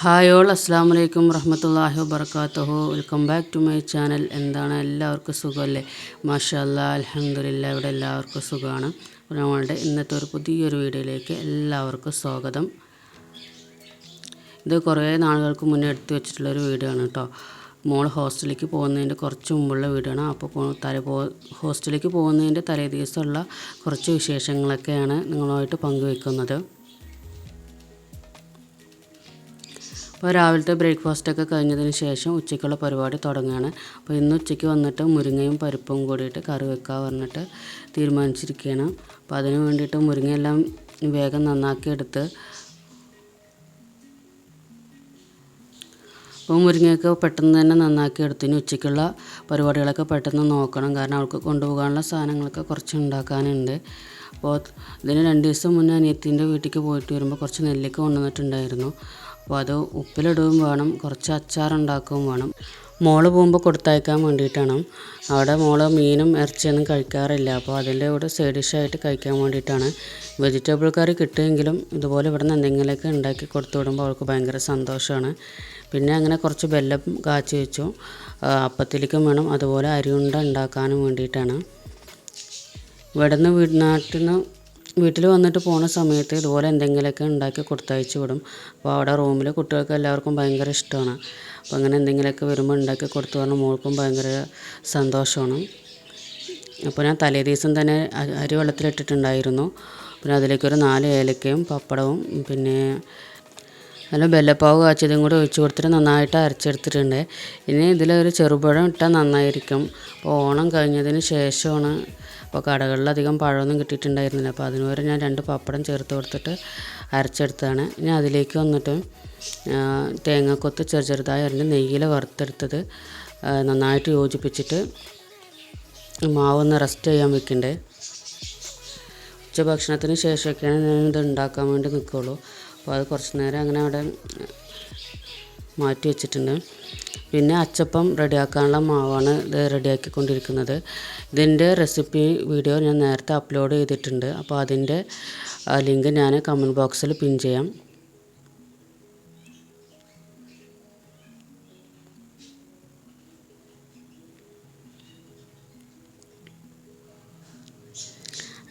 Hi all അസ്സാം വലൈക്കും വറഹമത്തല്ലാഹി വബർക്കാത്തുഹു welcome back to my channel എന്താണ് എല്ലാവർക്കും സുഖമല്ലേ? മാഷാ അലഹമില്ല ഇവിടെ എല്ലാവർക്കും സുഖമാണ്. നമ്മളുടെ ഇന്നത്തെ ഒരു പുതിയൊരു വീഡിയോയിലേക്ക് എല്ലാവർക്കും സ്വാഗതം. ഇത് കുറേ നാളുകൾക്ക് മുന്നേ എടുത്തു വെച്ചിട്ടുള്ളൊരു വീഡിയോ ആണ് കേട്ടോ. മോൾ ഹോസ്റ്റലിലേക്ക് പോകുന്നതിന്റെ കുറച്ച് മുമ്പുള്ള ആണ്. അപ്പോൾ തലേ പോ ഹോസ്റ്റലിലേക്ക് പോകുന്നതിന്റെ തലേ ദിവസമുള്ള കുറച്ച് വിശേഷങ്ങളൊക്കെയാണ് നിങ്ങളുമായിട്ട് പങ്കുവെക്കുന്നത്. അപ്പോൾ രാവിലത്തെ ബ്രേക്ക്ഫാസ്റ്റൊക്കെ കഴിഞ്ഞതിന് ശേഷം ഉച്ചയ്ക്കുള്ള പരിപാടി തുടങ്ങുകയാണ്. അപ്പോൾ ഇന്ന് ഉച്ചയ്ക്ക് വന്നിട്ട് മുരിങ്ങയും പരിപ്പും കൂടിയിട്ട് കറി വെക്കാൻ പറഞ്ഞിട്ട് തീരുമാനിച്ചിരിക്കുകയാണ്. അപ്പോൾ അതിന് വേണ്ടിയിട്ട് മുരിങ്ങയെല്ലാം വേഗം നന്നാക്കി എടുത്ത് അപ്പോൾ മുരിങ്ങയൊക്കെ പെട്ടെന്ന് തന്നെ നന്നാക്കി എടുത്തിന് ഉച്ചയ്ക്കുള്ള പരിപാടികളൊക്കെ പെട്ടെന്ന് നോക്കണം. കാരണം അവൾക്ക് കൊണ്ടുപോകാനുള്ള സാധനങ്ങളൊക്കെ കുറച്ച് ഉണ്ടാക്കാനുണ്ട്. അപ്പോൾ ഇതിന് രണ്ട് ദിവസം മുന്നേ അനിയത്തിന്റെ വീട്ടിലേക്ക് പോയിട്ട് വരുമ്പോൾ കുറച്ച് നെല്ലിക്ക കൊണ്ടുവന്നിട്ടുണ്ടായിരുന്നു. അപ്പോൾ അത് ഉപ്പിലിടുകയും വേണം കുറച്ച് അച്ചാറുണ്ടാക്കുകയും വേണം. മോൾ പോകുമ്പോൾ കൊടുത്തയക്കാൻ വേണ്ടിയിട്ടാണ്. അവിടെ മോൾ മീനും ഇറച്ചിയൊന്നും കഴിക്കാറില്ല. അപ്പോൾ അതിന്റെ കൂടെ സൈഡ് ഡിഷായിട്ട് കഴിക്കാൻ വേണ്ടിയിട്ടാണ്. വെജിറ്റബിൾ കറി കിട്ടുമെങ്കിലും ഇതുപോലെ ഇവിടെ നിന്ന് എന്തെങ്കിലുമൊക്കെ ഉണ്ടാക്കി കൊടുത്തു വിടുമ്പോൾ അവൾക്ക് ഭയങ്കര സന്തോഷമാണ്. പിന്നെ അങ്ങനെ കുറച്ച് ബെല്ലം കാച്ചി വെച്ചു. അപ്പത്തിലേക്കും വേണം. അതുപോലെ അരിയുണ്ട ഉണ്ടാക്കാനും വേണ്ടിയിട്ടാണ്. ഇവിടെ നിന്ന് വീട് നാട്ടിൽ നിന്ന് വീട്ടിൽ വന്നിട്ട് പോണ സമയത്ത് ഇതുപോലെ എന്തെങ്കിലുമൊക്കെ ഉണ്ടാക്കി കൊടുത്തയച്ച് വിടും. അപ്പോൾ അവിടെ റൂമിൽ കുട്ടികൾക്ക് എല്ലാവർക്കും ഭയങ്കര ഇഷ്ടമാണ്. അപ്പോൾ അങ്ങനെ എന്തെങ്കിലുമൊക്കെ വരുമ്പോൾ ഉണ്ടാക്കി കൊടുത്തു പറഞ്ഞാൽ മോൾക്കും ഭയങ്കര സന്തോഷമാണ്. അപ്പോൾ ഞാൻ തലേ ദിവസം തന്നെ അരി വെള്ളത്തിലിട്ടിട്ടുണ്ടായിരുന്നു. പിന്നെ അതിലേക്കൊരു നാല് ഏലക്കയും പപ്പടവും പിന്നെ നല്ല ബെല്ലപ്പാവ് കാച്ചതും കൂടി ഒഴിച്ച് കൊടുത്തിട്ട് നന്നായിട്ട് അരച്ചെടുത്തിട്ടുണ്ട്. ഇനി ഇതിലൊരു ചെറുപഴം ഇട്ടാൽ നന്നായിരിക്കും. അപ്പോൾ ഓണം കഴിഞ്ഞതിന് ശേഷമാണ് അപ്പോൾ കടകളിൽ അധികം പഴമൊന്നും കിട്ടിയിട്ടുണ്ടായിരുന്നില്ല. അപ്പോൾ അതിന് വരെ ഞാൻ രണ്ട് പപ്പടം ചേർത്ത് കൊടുത്തിട്ട് അരച്ചെടുത്തതാണ്. ഇനി അതിലേക്ക് വന്നിട്ട് തേങ്ങക്കൊത്ത് ചെറു ചെറുതായി അരിഞ്ഞ് നെയ്യിൽ വറുത്തെടുത്തത് നന്നായിട്ട് യോജിപ്പിച്ചിട്ട് മാവൊന്ന് റെസ്റ്റ് ചെയ്യാൻ വെക്കണ്ടേ. ഉച്ചഭക്ഷണത്തിന് ശേഷമൊക്കെയാണ് ഞാൻ ഇത് ഉണ്ടാക്കാൻ വേണ്ടി നിൽക്കുള്ളൂ. അപ്പോൾ അത് കുറച്ച് നേരം അങ്ങനെ അവിടെ മാറ്റി വെച്ചിട്ടുണ്ട്. പിന്നെ അച്ചപ്പം റെഡിയാക്കാനുള്ള മാവാണ് ഇത് റെഡിയാക്കിക്കൊണ്ടിരിക്കുന്നത്. ഇതിന്റെ റെസിപ്പി വീഡിയോ ഞാൻ നേരത്തെ അപ്ലോഡ് ചെയ്തിട്ടുണ്ട്. അപ്പോൾ അതിന്റെ ലിങ്ക് ഞാൻ കമന്റ് ബോക്സിൽ പിൻ ചെയ്യാം.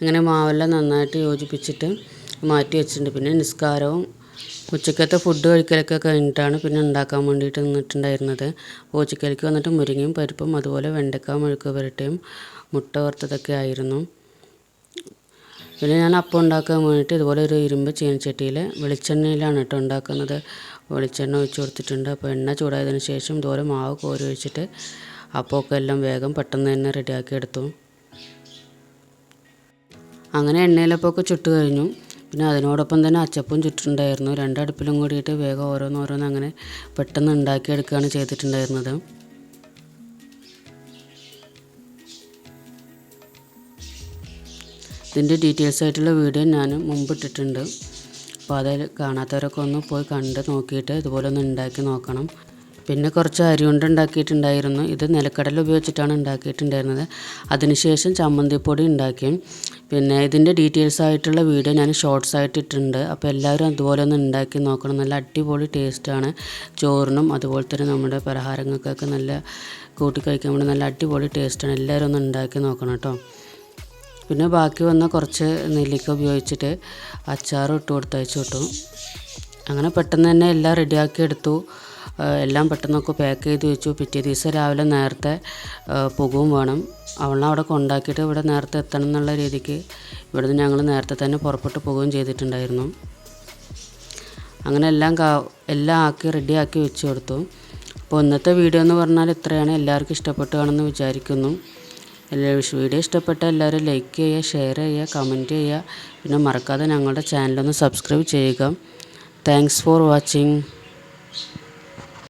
അങ്ങനെ മാവെല്ലാം നന്നായിട്ട് യോജിപ്പിച്ചിട്ട് മാറ്റി വെച്ചിട്ടുണ്ട്. പിന്നെ നിസ്കാരവും ഉച്ചക്കത്തെ ഫുഡ് കഴിക്കലൊക്കെ കഴിഞ്ഞിട്ടാണ് പിന്നെ ഉണ്ടാക്കാൻ വേണ്ടിയിട്ട് നിന്നിട്ടുണ്ടായിരുന്നത്. ഉച്ചക്കലേക്ക് വന്നിട്ട് മുരിങ്ങയും പരിപ്പും അതുപോലെ വെണ്ടക്ക മെഴുക്ക് പുരട്ടിയും മുട്ട വറുത്തതൊക്കെ ആയിരുന്നു. പിന്നെ ഞാൻ അപ്പം ഉണ്ടാക്കാൻ വേണ്ടിയിട്ട് ഇതുപോലെ ഒരു ഇരുമ്പ് ചീനച്ചട്ടിയിൽ വെളിച്ചെണ്ണയിലാണ് കേട്ടോ ഉണ്ടാക്കുന്നത്. വെളിച്ചെണ്ണ ഒഴിച്ച് കൊടുത്തിട്ടുണ്ട്. അപ്പോൾ എണ്ണ ചൂടായതിന് ശേഷം ഇതുപോലെ മാവ് കോരി ഒഴിച്ചിട്ട് അപ്പമൊക്കെ എല്ലാം വേഗം പെട്ടെന്ന് തന്നെ റെഡിയാക്കി എടുത്തു. അങ്ങനെ എണ്ണയിലപ്പൊക്കെ ചുട്ട് കഴിഞ്ഞു. പിന്നെ അതിനോടൊപ്പം തന്നെ അച്ചപ്പും ചുറ്റുണ്ടായിരുന്നു രണ്ടടുപ്പിലും കൂടിയിട്ട് വേഗം ഓരോന്നോരോന്ന് അങ്ങനെ പെട്ടെന്ന് ഉണ്ടാക്കിയെടുക്കുകയാണ് ചെയ്തിട്ടുണ്ടായിരുന്നത്. ഇതിന്റെ ഡീറ്റെയിൽസ് ആയിട്ടുള്ള വീഡിയോ ഞാൻ മുമ്പ് ഇട്ടിട്ടുണ്ട്. അപ്പോൾ അതിൽ കാണാത്തവരൊക്കെ ഒന്ന് പോയി കണ്ട് നോക്കിയിട്ട് ഇതുപോലെ ഒന്ന് ഉണ്ടാക്കി നോക്കണം. പിന്നെ കുറച്ച് അരി കൊണ്ട് ഉണ്ടാക്കിയിട്ടുണ്ടായിരുന്നു. ഇത് നിലക്കടല ഉപയോഗിച്ചിട്ടാണ് ഉണ്ടാക്കിയിട്ടുണ്ടായിരുന്നത്. അതിനുശേഷം ചമ്മന്തിപ്പൊടി ഉണ്ടാക്കി. പിന്നെ ഇതിന്റെ ഡീറ്റെയിൽസ് ആയിട്ടുള്ള വീഡിയോ ഞാൻ ഷോർട്സ് ആയിട്ട് ഇട്ടിട്ടുണ്ട്. അപ്പോൾ എല്ലാവരും അതുപോലെ ഒന്ന് ഉണ്ടാക്കി നോക്കണം. നല്ല അടിപൊളി ടേസ്റ്റാണ് ചോറിനും അതുപോലെ തന്നെ നമ്മുടെ പലഹാരങ്ങൾക്കൊക്കെ നല്ല കൂട്ടി കഴിക്കാൻ വേണ്ടി നല്ല അടിപൊളി ടേസ്റ്റാണ് എല്ലാവരും ഒന്ന് ഉണ്ടാക്കി നോക്കണം കേട്ടോ. പിന്നെ ബാക്കി വന്ന കുറച്ച് നെല്ലിക്ക ഉപയോഗിച്ചിട്ട് അച്ചാറും ഇട്ട് കൊടുത്തയച്ചു വിട്ടു അങ്ങനെ പെട്ടെന്ന് തന്നെ എല്ലാം റെഡിയാക്കി എടുത്തു. എല്ലാം പെട്ടെന്നൊക്കെ പാക്ക് ചെയ്ത് വെച്ചു. പിറ്റേ ദിവസം രാവിലെ നേരത്തെ പോകുകയും വേണം. അവളെ അവിടെ കൊണ്ടാക്കിയിട്ട് ഇവിടെ നേരത്തെ എത്തണം എന്നുള്ള രീതിക്ക് ഇവിടുന്ന് ഞങ്ങൾ നേരത്തെ തന്നെ പുറപ്പെട്ട് പോവുകയും ചെയ്തിട്ടുണ്ടായിരുന്നു. അങ്ങനെ എല്ലാം കാ എല്ലാം ആക്കി റെഡിയാക്കി വെച്ച് കൊടുത്തു. അപ്പോൾ ഇന്നത്തെ വീഡിയോ എന്ന് പറഞ്ഞാൽ ഇത്രയാണ്. എല്ലാവർക്കും ഇഷ്ടപ്പെട്ടു കാണുമെന്ന് വിചാരിക്കുന്നു വീഡിയോ ഇഷ്ടപ്പെട്ട എല്ലാവരും ലൈക്ക് ചെയ്യുക ഷെയർ ചെയ്യുക കമന്റ് ചെയ്യുക. പിന്നെ മറക്കാതെ ഞങ്ങളുടെ ചാനലൊന്ന് സബ്സ്ക്രൈബ് ചെയ്യുക. Thanks for watching